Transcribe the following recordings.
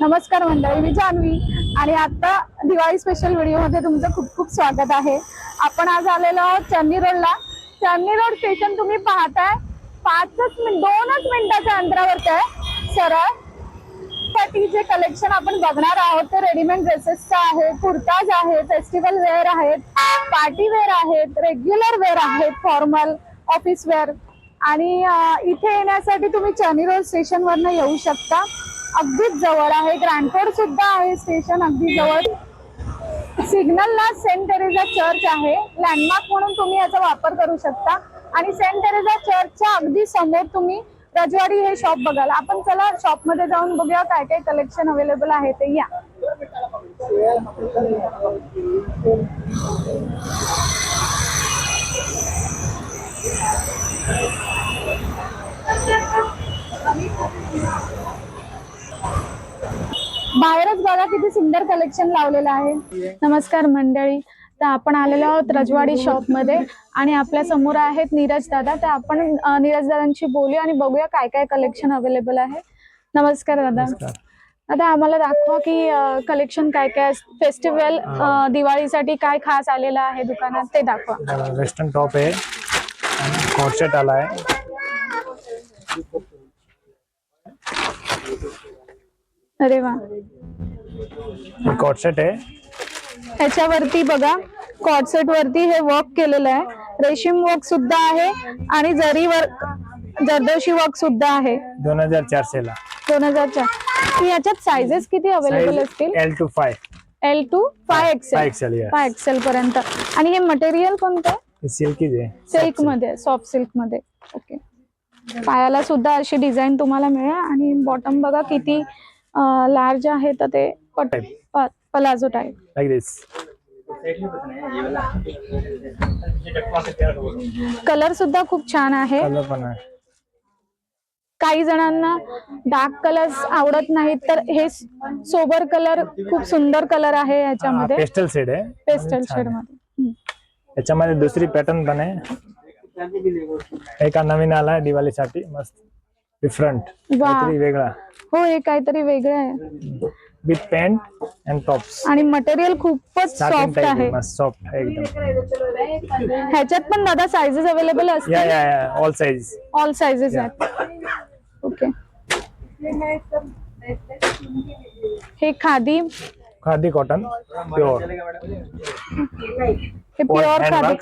नमस्कार मंडळी मी जान्हवी. आणि आता दिवाळी स्पेशल व्हिडिओमध्ये तुमचं खूप खूप स्वागत आहे. आपण आज आलेलो आहोत चन्नी रोडला. चर्नी रोड स्टेशन तुम्ही पाहताय. पाचच मिनिट दोनच मिनिटाच्या अंतरावरती आहे. सरळ. जे कलेक्शन आपण बघणार आहोत ते रेडीमेड ड्रेसेसचं आहे कुर्ताज आहे फेस्टिवल वेअर आहेत पार्टी वेअर आहेत रेग्युलर वेअर आहेत फॉर्मल ऑफिस वेअर आणि इथे येण्यासाठी तुम्ही चनी रोड स्टेशन वरनं येऊ शकता. अगदीच जवळ आहे. ग्रँडफोर्ड सुद्धा आहे स्टेशन अगदी जवळ. सिग्नलला सेंट टेरेझा चर्च आहे. लँडमार्क म्हणून तुम्ही याचा वापर करू शकता. आणि सेंट टेरेझा चर्चच्या अगदी समोर तुम्ही रजवाडी हे शॉप बघाल. आपण चला शॉपमध्ये जाऊन बघूया काय काय कलेक्शन अवेलेबल आहे ते या. बाहेरच बघा किती सुंदर कलेक्शन लावलेलं आहे. नमस्कार मंडळी. तर आपण आलेलो आहोत रजवाडी शॉपमध्ये आणि आपल्यासमोर आहेत नीरज दादा. तर आपण नीरज दादांशी बोलूया आणि बघूया काय काय कलेक्शन अवेलेबल आहे. नमस्कार दादा. दादा आम्हाला दाखवा की कलेक्शन काय काय फेस्टिवल दिवाळीसाठी काय खास आलेलं आहे दुकानात ते दाखवा. वेस्टर्न टॉप आहे. आणि कॉर्सेट आला आहे अरे वा. कॉर्सेट आहे. ह्याच्यावरती बघा कॉटसेट वरती हे वर्क केलेलं आहे. रेशीम वर्क सुद्धा आहे आणि जरी वर्क जरदोशी वर्क सुद्धा आहे. दोन हजार चारशे ला. दोन हजार चार. याच्यात सायझेस किती अवेलेबल असतील? L two five L two five XL XL five XL पर्यंत. आणि हे मटेरियल कोणतं? आहे सिल्कमध्ये सॉफ्ट सिल्कमध्ये. ओके पायाला सुद्धा अशी डिझाईन तुम्हाला मिळेल. आणि बॉटम बघा किती लार्ज आहे तर ते पट प- palazzo type like this colour सुद्धा खूप छान आहे. काही जणांना डार्क कलर्स आवडत नाहीत तर हे सोबर कलर खूप सुंदर कलर आहे याच्यामध्ये. पेस्टल शेड आहे. Pastel shade. मध्ये. याच्यामध्ये दुसरी पॅटर्न पण आहे. एका नवीन आला दिवाळीसाठी. मस्त. डिफरंट काहीतरी वेगळा. हो हे काहीतरी वेगळं आहे. विथ पॅन्ट अँड टॉप्स आणि मटेरियल खूपच सॉफ्ट आहे. सॉफ्ट एकदम. ह्याच्यात पण दादा साइजेस अवेलेबल या असतील या या ऑल साईज ऑल साइजेस आहेत. ओके हे खादी. खादी कॉटन प्युअर हे प्युअर खादी.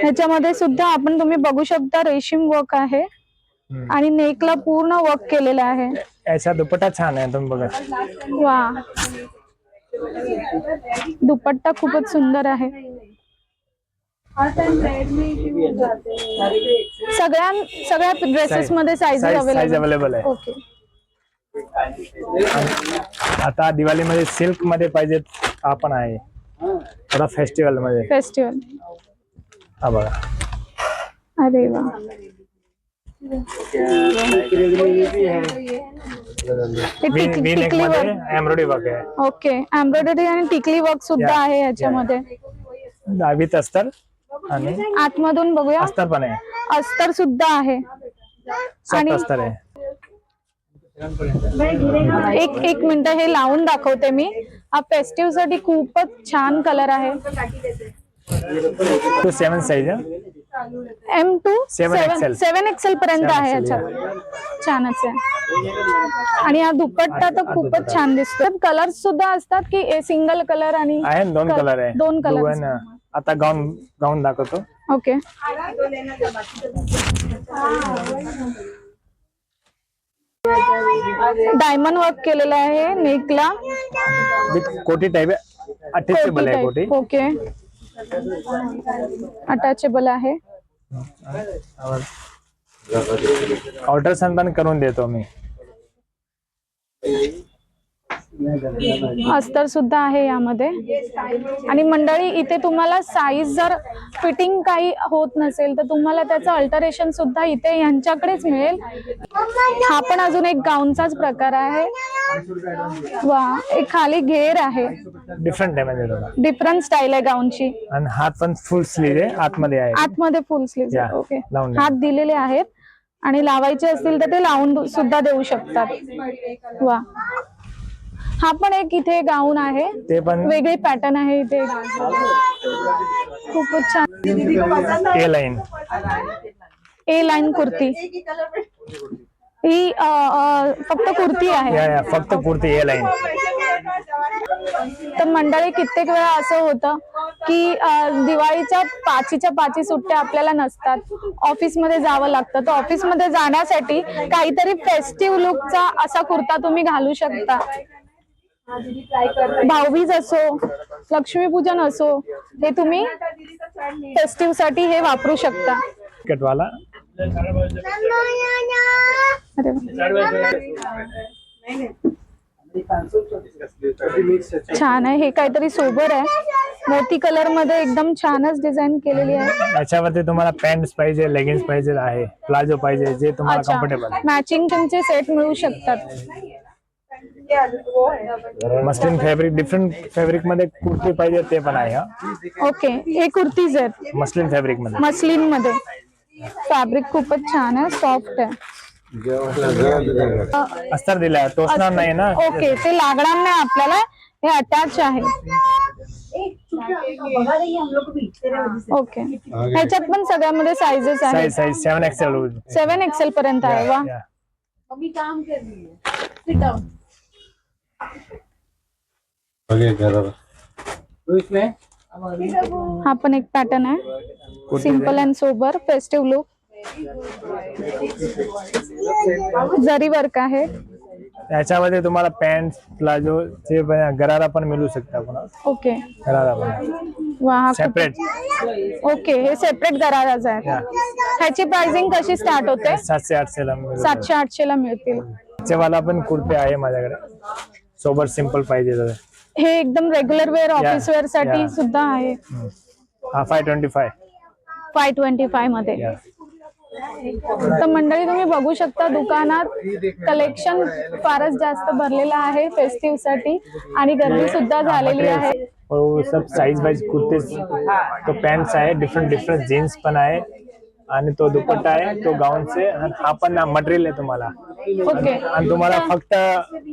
ह्याच्यामध्ये सुद्धा आपण तुम्ही बघू शकता रेशीम वर्क आहे. आणि नेकला पूर्ण वर्क केलेलं आहे. याचा दुपट्टा छान आहे तुम्ही बघा. वा. दुपट्टा खूपच सुंदर आहे. सगळ्या सगळ्या ड्रेसेस मध्ये साईज अवेलेबल आहे. ओके आता दिवाळीमध्ये सिल्कमध्ये पाहिजेत हा पण आहे. थोडा फेस्टिवलमध्ये. फेस्टिवल हा बघा. अरे वा. टिकली मध्ये वर्क एम्ब्रॉयडरी वर्क आहे. ओके एम्ब्रॉयडरी आणि टिकली वर्क सुद्धा आहे दहावीत अस्तर आणि आतमधून बघूया. अस्तर पण आहे. अस्तर सुद्धा आहे. सॉफ्ट आणि- अस्तर आहे. एक एक मिनिट हे लावून दाखवते मी. हा फेस्टिव्हसाठी खूपच छान कलर आहे. Two seven size M two Seven XL. Seven XL पर्यंत आहे ह्याच्यात छानच आहे आणि हा दुपट्टा तर खूपच छान दिसतो कलर सुद्धा असतात की सिंगल कलर आणि दोन कल- कलर आहे. दोन कलर आता गाऊन गाऊन दाखवतो. ओके डायमंड वर्क केलेलं आहे नेकला कोटी टाईप अटॅचेबल आहे कोटी. ओके अटॅचेबल आहे. पण करून देतो मी. अस्तर सुद्धा आहे यामध्ये. आणि मंडळी इथे तुम्हाला साईज जर फिटिंग काही होत नसेल तर तुम्हाला त्याचं अल्टरेशन सुद्धा इथे यांच्याकडेच मिळेल. हा पण अजून एक गाऊनचाच प्रकार आहे. वा एक खाली घेर आहे. डिफरंट आहे म्हणजे डिफरंट स्टाईल आहे गाऊनची आणि हात पण फुल स्लीव आहे आतमध्ये आहे. आतमध्ये फुल स्लीव ओके. हात दिलेले आहेत. आणि लावायचे असतील तर ते लावून सुद्धा देऊ शकतात. वा. हा पण एक इथे गाऊन आहे. ते पण वेगळी पॅटर्न आहे इथे. खूपच छान. A line A line kurti. ही फक्त कुर्ती आहे. या या फक्त कुर्ती ए लाईन तर मंडळी कित्येक वेळा असं होतं की अ, दिवाळीच्या पाचीच्या पाची सुट्ट्या आपल्याला नसतात. ऑफिसमध्ये जावं लागतं. तर ऑफिसमध्ये जाण्यासाठी काहीतरी फेस्टिव्ह लुकचा असा कुर्ता तुम्ही घालू शकता. भाऊबीज असो लक्ष्मीपूजन असो हे तुम्ही फेस्टिव्हसाठी हे वापरू शकता. छान आहे हे काहीतरी सोबर आहे. मोती कलरमध्ये एकदम छानच डिझाईन केलेली आहे. याच्यावरती तुम्हाला पॅन्ट पाहिजे लेगिन्स पाहिजे आहे. प्लाझो पाहिजे जे तुम्हाला अच्छा. कम्फर्टेबल मॅचिंग तुमचे सेट मिळू शकतात. मस्लिन फॅब्रिक डिफरंट फॅब्रिकमध्ये कुर्ती पाहिजे ते पण आहे ओके हे कुर्तीज आहेत. मस्लिन फॅब्रिकमध्ये. मस्लिनमध्ये. फॅब्रिक खूपच छान आहे सॉफ्ट आहे. अस्तर दिलाय टोचणार नाही ना? ओके ते लागणार नाही आपल्याला हे अटॅच आहे. ओके ह्याच्यात पण सगळ्यामध्ये sizes size seven XL seven XL पर्यंत आहे वा. हा पण एक पॅटर्न आहे. Simple and sober festive look जरी वर्क आहे. याच्यामध्ये तुम्हाला पॅन्ट प्लाझो जे गरारा पण मिळू शकता ओके गरारा पण. सेपरेट ओके हे सेपरेट गराराज आहे. ह्याची प्राइसिंग कशी स्टार्ट होते? सातशे आठशे ला सातशे आठशे ला मिळतील. वाला पण कुर्ते आहे माझ्याकडे. सोबत सिंपल पाहिजे हे एकदम रेग्युलर वेअर ऑफिस वेअरसाठी. सुद्धा आहे. हा five twenty five five twenty फायमध्ये तर मंडळी तुम्ही बघू शकता दुकानात कलेक्शन फारच जास्त भरलेलं आहे फेस्टिव्हसाठी. आणि गर्दी सुद्धा झालेली आहे. और वो सब साइज वाइज कुर्ते तो पॅन्ट्स आहे डिफरंट डिफरंट जीन्स पण आहे. आणि तो दुपट्टा आहे तो गाऊन से आणि हा पण मटेरियल आहे तुम्हाला. ओके आणि तुम्हाला फक्त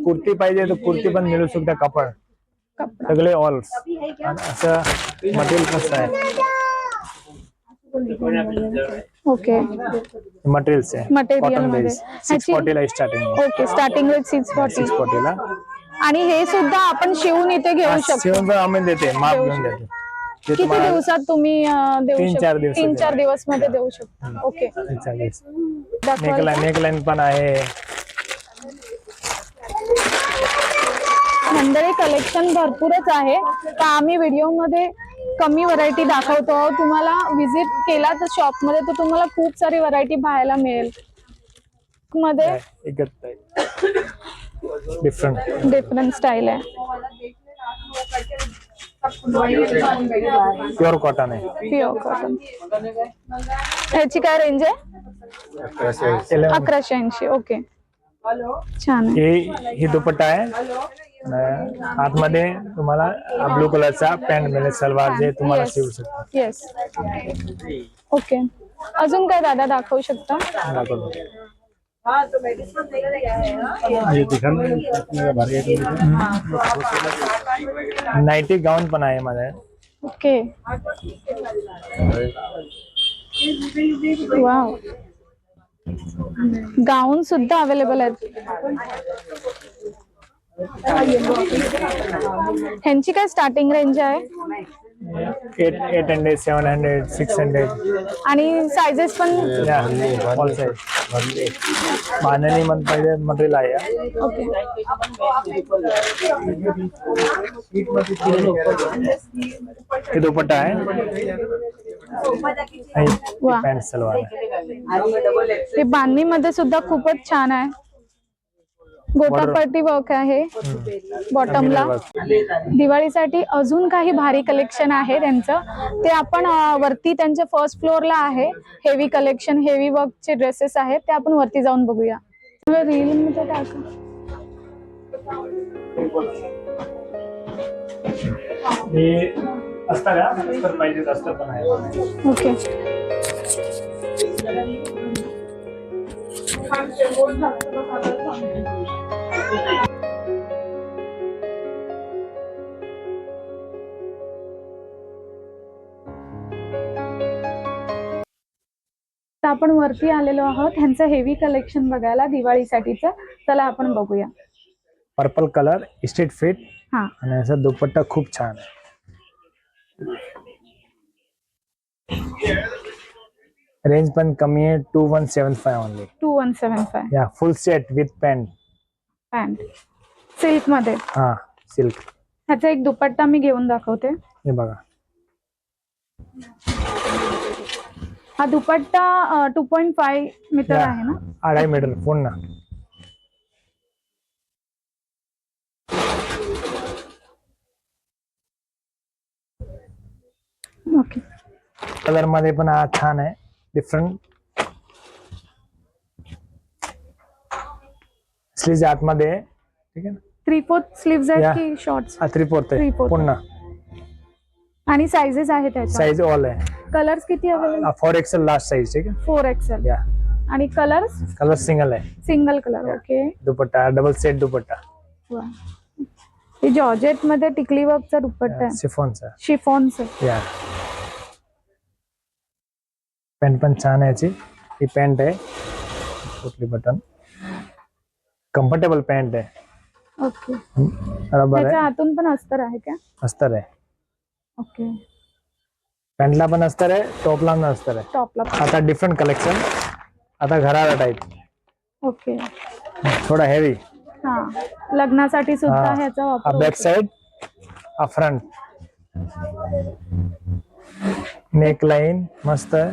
कुर्ती पाहिजे तर कुर्ती पण मिळू शकते कपडा. सगळे ऑल असं मटेरियल कसं आहे. ओके मटेरियल्स आहे. मध्ये. Base six फॉर्टीला starting okay starting with six forty six फॉर्टीला आणि हे सुद्धा आपण शिवून इथे घेऊ शकतो. आम्ही देते. माप घेऊन देते. ते किती दिवसात तुम्ही देऊ तीन- चार शकता? तीन चार दिवसमध्ये देऊ शकता. ओके नेकलाईन पण आहे. मंडळी कलेक्शन भरपूरच आहे. तर आम्ही व्हिडिओमध्ये कमी व्हरायटी दाखवतो आहोत. तुम्हाला विजिट केला तर शॉपमध्ये तर तुम्हाला खूप सारी व्हरायटी पाहायला मिळेल. मध्ये डिफरंट डिफरंट स्टाईल आहे. प्युअर कॉटन आहे. प्युअर कॉटन ह्याची काय रेंज आहे. अकराशे ऐंशी. ओके छान हे दुपट्टा आहे. आतमध्ये तुम्हाला ब्लू कलरचा पॅन्ट मिळेल सलवार जे तुम्हाला. शिवू शकता. येस ओके अजून काय दादा दाखवू शकता? दाखवतो. नाईटी गाऊन पण आहे माझ्या. ओके वाव गाऊन सुद्धा अवेलेबल आहेत. ह्यांची काय स्टार्टिंग रेंज आहे? Eight eight hundred seven hundred six hundred आणि सायझेस पण? ऑल साईज बांधणी मध्ये पाहिजे मटेरियल आहे हे दुपट्टा आहे. पॅन्ट सलवार आहे. हे बांधणी मध्ये सुद्धा खूपच छान आहे. गोटापट्टी वर्क आहे. बॉटमला दिवाळीसाठी अजून काही भारी कलेक्शन आहे त्यांचं. ते आपण वरती त्यांच्या फर्स्ट फ्लोअरला आहे. हेवी कलेक्शन हेवी वर्कचे ड्रेसेस आहेत. ते आपण वरती जाऊन बघूया. रील मध्ये टाका. हे अस्तर आहे अस्तर पाहिजे अस्तर पण आहे. ओके तर आपण वरती आलेलो आहोत. ह्यांचं हेवी कलेक्शन बघायला दिवाळीसाठीचं. चला आपण बघूया. पर्पल कलर स्ट्रीट फिट हा. आणि असा दुपट्टा खूप छान आहे. रेंज पण कमी आहे. Two one seven five only two one seven five या full set with pant pant सिल्कमध्ये हा सिल्क ह्याचा एक दुपट्टा मी घेऊन दाखवते. हे बघा. हा dupatta two point five metre या, आहे ना? अडाई मीटर पूर्ण ओके कलरमध्ये पण हा छान आहे. डिफरंट स्लीज आतमध्ये आहे. ठीक आहे ना? थ्री फोर्थ स्लीव्स आहेत. की शॉर्ट्स हा थ्री फोर्थ आहे. पूर्ण आणि साइजेस आहेत त्याच्या साईज ऑल आहे. कलर्स किती available four XL last size ठीक आहे? फोर एक्सेल या. आणि कलर्स कलर सिंगल आहे. Single colour okay dupatta double set dupatta. हे जॉर्जेटमध्ये टिकली वर्कचा दुपट्टा आहे. सिफॉनचा शिफॉनच या. पॅन्ट पण छान आहे याची. ही पॅन्ट आहे. कुठली बटन कम्फर्टेबल पॅन्ट आहे. ओके. बरोबर त्याच्या आहे आतून पण अस्तर आहे का? अस्तर आहे. ओके. पॅन्टला पण अस्तर आहे टॉपला पण अस्तर आहे. टॉपला आता डिफरंट कलेक्शन आता घराला टाईप ओके. थोडा हेवी हा. लग्नासाठी सुद्धा हा. ह्याचा हा वापर बॅक. साइड हा फ्रंट नेक लाईन मस्त आहे.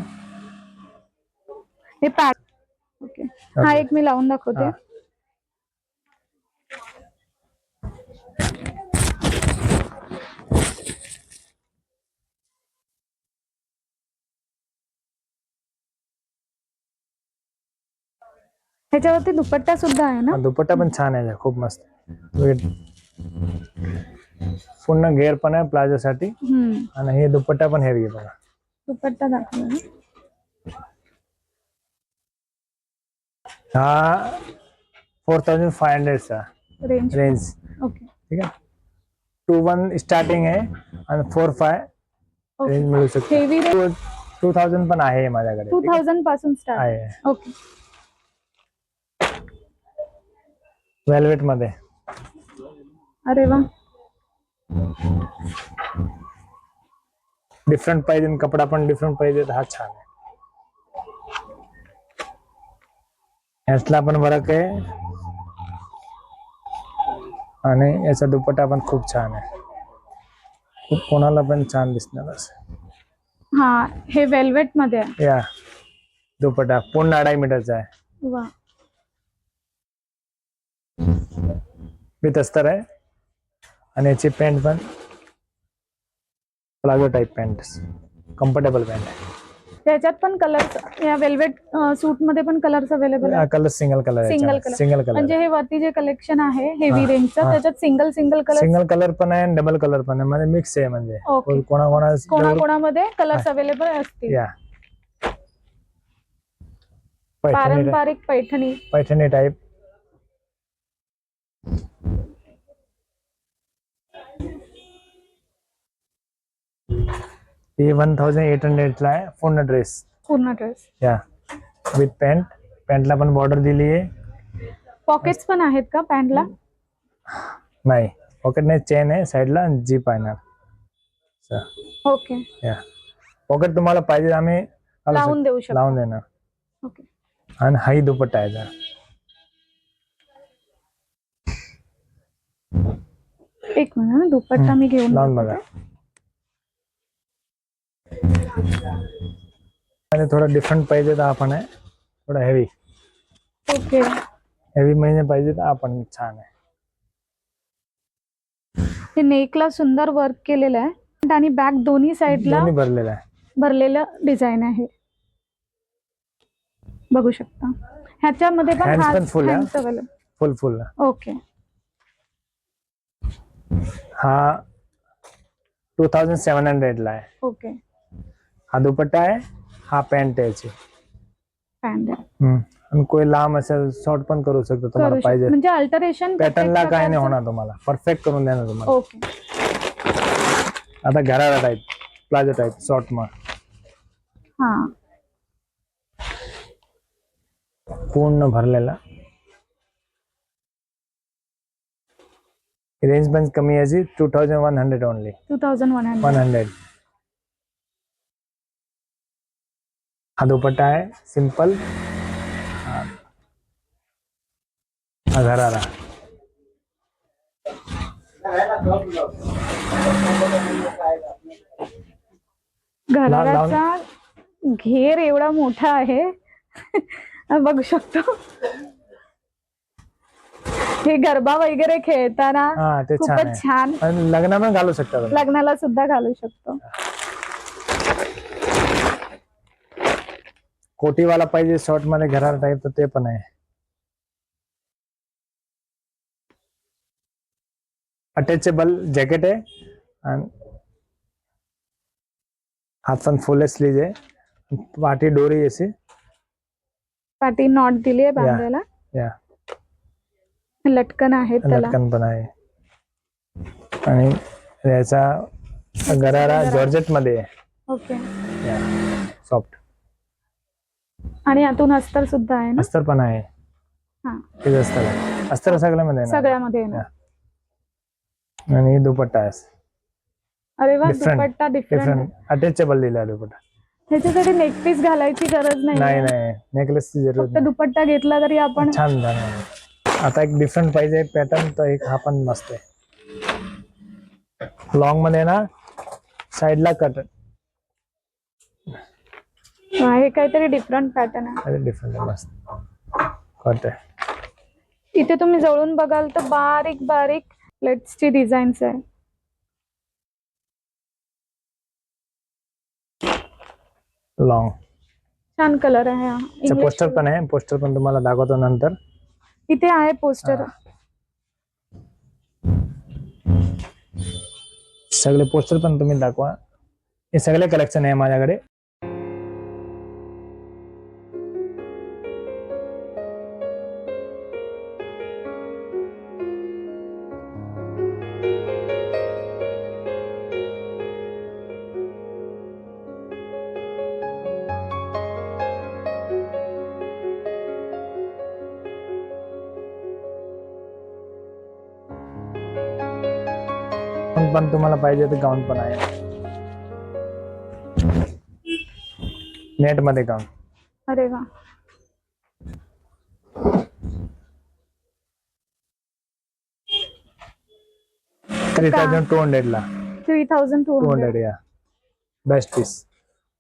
हे पॅक ओके. हा. एक मी लावून दाखवते. हा. ह्याच्यावरती दुपट्टा सुद्धा आहे ना? दुपट्टा पण छान आहे खूप मस्त. पूर्ण घेर पण आहे प्लाझो साठी आणि हे दुपट्टा पण हेवी बघा. दुपट्टा दाखवला ना? हा फोर थाउजंड फाय हंड्रेडचा रेंज रेंज ओके ठीक आहे? टू वन स्टार्टिंग आहे आणि फोर फाय रेंज मिळू शकते. टू थाउजंड पण आहे माझ्याकडे टू? थाउजंडपासून स्टार्ट आहे. ओके वेल्वेटमध्ये अरे वा. डिफरंट पाहिजे कपडा पण डिफरंट पाहिजे हा छान आहे. यातला पण फरक आहे. आणि याचा दुपट्टा पण खूप छान आहे. खूप कोणाला पण छान दिसणार असं हा हे वेल्वेटमध्ये आहे. या दुपट्टा. पूर्ण अडाई मीटरचा आहे. वा. विथ अस्तर आहे. आणि याची पॅन्ट पण palazzo type pant comfortable pant आहे. त्याच्यात पण कलर या वेल्वेट सूटमध्ये पण कलर्स अवेलेबल हा colour single colour single colour single colour म्हणजे हे वरती जे कलेक्शन आहे हेवी हा, रेंजचं हा. त्याच्यात single single colour single colour पण आहे आणि डबल कलर पण आहे. म्हणजे मिक्स आहे म्हणजे. कोणाकोणामध्ये कलर्स अवेलेबल असतील? या. पैठणी पारंपरिक पैठणी. पैठणी टाईप हे वन थाउजंड एट हंड्रेडला आहे. पूर्ण ड्रेस पूर्ण ड्रेस या विथ पॅन्ट पॅन्टला पण बॉर्डर दिली आहे. पॉकेट्स पण आहेत का पॅन्टला नाही. पॉकेट नाही चेन आहे. साईडला जीप आहे. ओके या पॉकेट तुम्हाला पाहिजे आम्ही लावून. देऊ शकतो. लावून देणार. ओके आणि हाही दुपट्टा आहे जरा. एक मिनिट दुपट्टा मी घेऊन लावून बघा. आणि थोडं डिफरंट पाहिजे तर आपण आहे थोडं हेवी ओके हेवी महिने पाहिजे तर आपण छान आहे. हे नेकला सुंदर वर्क केलेलं आहे. आणि बॅक दोन्ही दोन्ही भरलेलं आहे. भरलेलं डिझाईन आहे. बघू शकता. ह्याच्यामध्ये पण Hands पण full आहे. अवेलेबल फुल फुल ओके हा टू थाउजंड सेवन हंड्रेडला आहे. ओके हा दुपट्टा आहे हा पॅन्ट आहे याची. पॅन्ट आहे. हम्म. आणि कोई लांब असेल शॉर्ट पण करू शकतो तुम्हाला करू पाहिजे. म्हणजे अल्टरेशन पॅटर्नला काय नाही होणार तुम्हाला. परफेक्ट करून देणार तुम्हाला. ओके आता घराला टाईप प्लाझो टाईप शॉर्ट मग हा. पूर्ण भरलेला. रेंज पण कमी याची. Two thousand one hundred only two thousand one hundred one hundred हा दुपट्टा आहे. सिंपल हा. घराला घराचा घेर एवढा मोठा आहे. बघू शकतो. हे गरबा वगैरे खेळताना खूपच छान. आणि लग्न पण घालू शकता लग्नाला सुद्धा घालू शकतो. कोटीवाला पाहिजे शॉर्टमध्ये घराला टाईप तर ते पण आहे. अटॅचेबल जॅकेट आहे. आणि हात पण फुल स्लीज आहे. पाठी डोरी अशी. पाठी नॉट दिली आहे बांधायला. या. लटकन त्याला. लटकन पण आहे. आणि याचा गरारा जॉर्जेटमध्ये आहे. ओके. सॉफ्ट आणि आतून अस्तर सुद्धा आहे ना? अस्तर पण आहे. हा. अस्तर आहे. अस्तर सगळ्यामध्ये आहे ना सगळ्यामध्ये आहे ना आणि दुपट्टा आहे. अरे वा Different. Dupatta different different attachable दिला आहे दुपट्टा. ह्याच्यासाठी नेक पीस घालायची गरज नाही नाही नाही. नेकलेसची फक्त दुपट्टा घेतला तरी आपण छान झालं. आता एक डिफरंट पाहिजे पॅटर्न तर एक हा पण मस्त आहे. लॉंगमध्ये ना साईडला कट हा, हे काहीतरी डिफरंट पॅटर्न आहे. डिफरंट आहे मस्त. कट आहे इथे तुम्ही जवळून बघाल तर बारीक बारीक प्लेट्सची डिझाईन्स आहे. लॉंग छान कलर आहे हा. English पोस्टर पण आहे पोस्टर पण तुम्हाला दाखवतो नंतर. इथे आहे पोस्टर सगळे पोस्टर पण तुम्ही दाखवा. हे सगळे कलेक्शन आहे माझ्याकडे. पण तुम्हाला पाहिजे तर गाऊन पण आहे. नेटमध्ये गाऊन अरे वा. थ्री थाउजंड टू हंड्रेड ला. थ्री थाउजंड टू हंड्रेड या बेस्ट पीस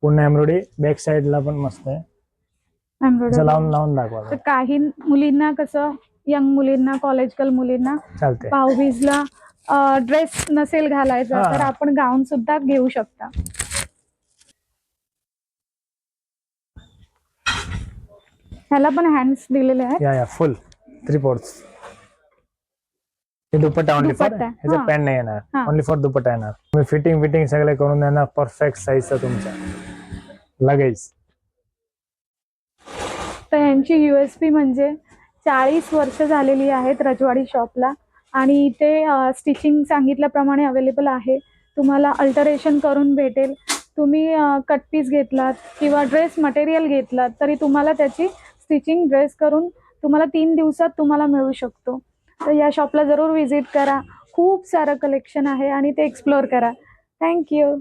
पुन्हा एम्ब्रॉयडरी बॅक साइडला पण मस्त आहे. लावून लावून दाखवा. काही मुलींना कसं यंग मुलींना कॉलेज गर्ल मुलींना चालते भाऊबीजला ड्रेस नसेल घालायचा हा. तर आपण गाऊन सुद्धा घेऊ शकता. ह्याला पण हँड्स दिलेले आहेत. या या फुल थ्री फोर्थ हे दुपट्टा ओनली फॉर दुपट्टा, ह्याचा हा. पॅन्ट नाही येणार. ओनली फॉर दुपट्टा येणार. तुम्ही फिटिंग फिटिंग सगळे करून देणार परफेक्ट साईजचा तुमचा. लगेच तर यांची युएसपी म्हणजे चाळीस वर्ष झालेली आहेत रजवाडी शॉपला आणि इथे स्टिचिंग सांगितल्याप्रमाणे अवेलेबल आहे. तुम्हाला अल्टरेशन करून भेटेल. तुम्ही कट पीस घेतलात किंवा ड्रेस मटेरियल घेतलात तरी तुम्हाला त्याची स्टिचिंग ड्रेस करून तुम्हाला तीन दिवसात तुम्हाला मिळू शकतो. तर या शॉपला जरूर व्हिजिट करा. खूप सारं कलेक्शन आहे आणि ते एक्सप्लोअर करा. थँक्यू